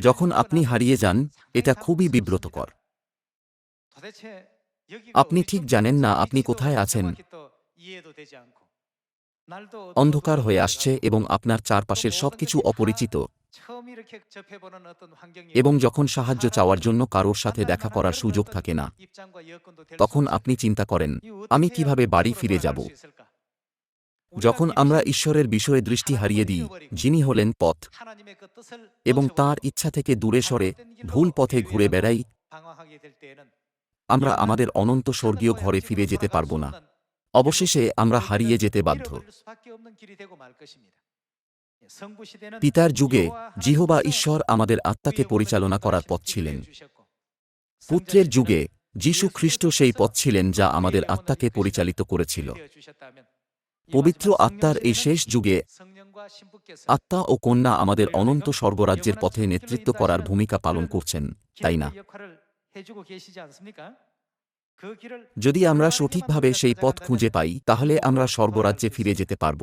যখন আপনি হারিয়ে যান, এটা খুবই বিব্রতকর। আপনি ঠিক জানেন না আপনি কোথায় আছেন। অন্ধকার হয়ে আসছে এবং আপনার চারপাশের সবকিছু অপরিচিত। এবং যখন সাহায্য চাওয়ার জন্য কারোর সাথে দেখা করার সুযোগ থাকে না, তখন আপনি চিন্তা করেন, আমি কীভাবে বাড়ি ফিরে যাব? যখন আমরা ঈশ্বরের বিষয়ে দৃষ্টি হারিয়ে দিই, যিনি হলেন পথ এবং তার ইচ্ছা থেকে দূরে সরে ভুল পথে ঘুরে বেড়াই, আমরা আমাদের অনন্ত স্বর্গীয় ঘরে ফিরে যেতে পারব না। অবশেষে আমরা হারিয়ে যেতে বাধ্য। পিতার যুগে জিহবা ঈশ্বর আমাদের আত্মাকে পরিচালনা করার পথ ছিলেন। পুত্রের যুগে যীশু খ্রিস্ট সেই পথ ছিলেন যা আমাদের আত্মাকে পরিচালিত করেছিল। পবিত্র আত্মার এই শেষ যুগে আত্মা ও কন্যা আমাদের অনন্ত স্বর্গরাজ্যের পথে নেতৃত্ব করার ভূমিকা পালন করছেন, তাই না? যদি আমরা সঠিকভাবে সেই পথ খুঁজে পাই, তাহলে আমরা স্বর্গরাজ্যে ফিরে যেতে পারব।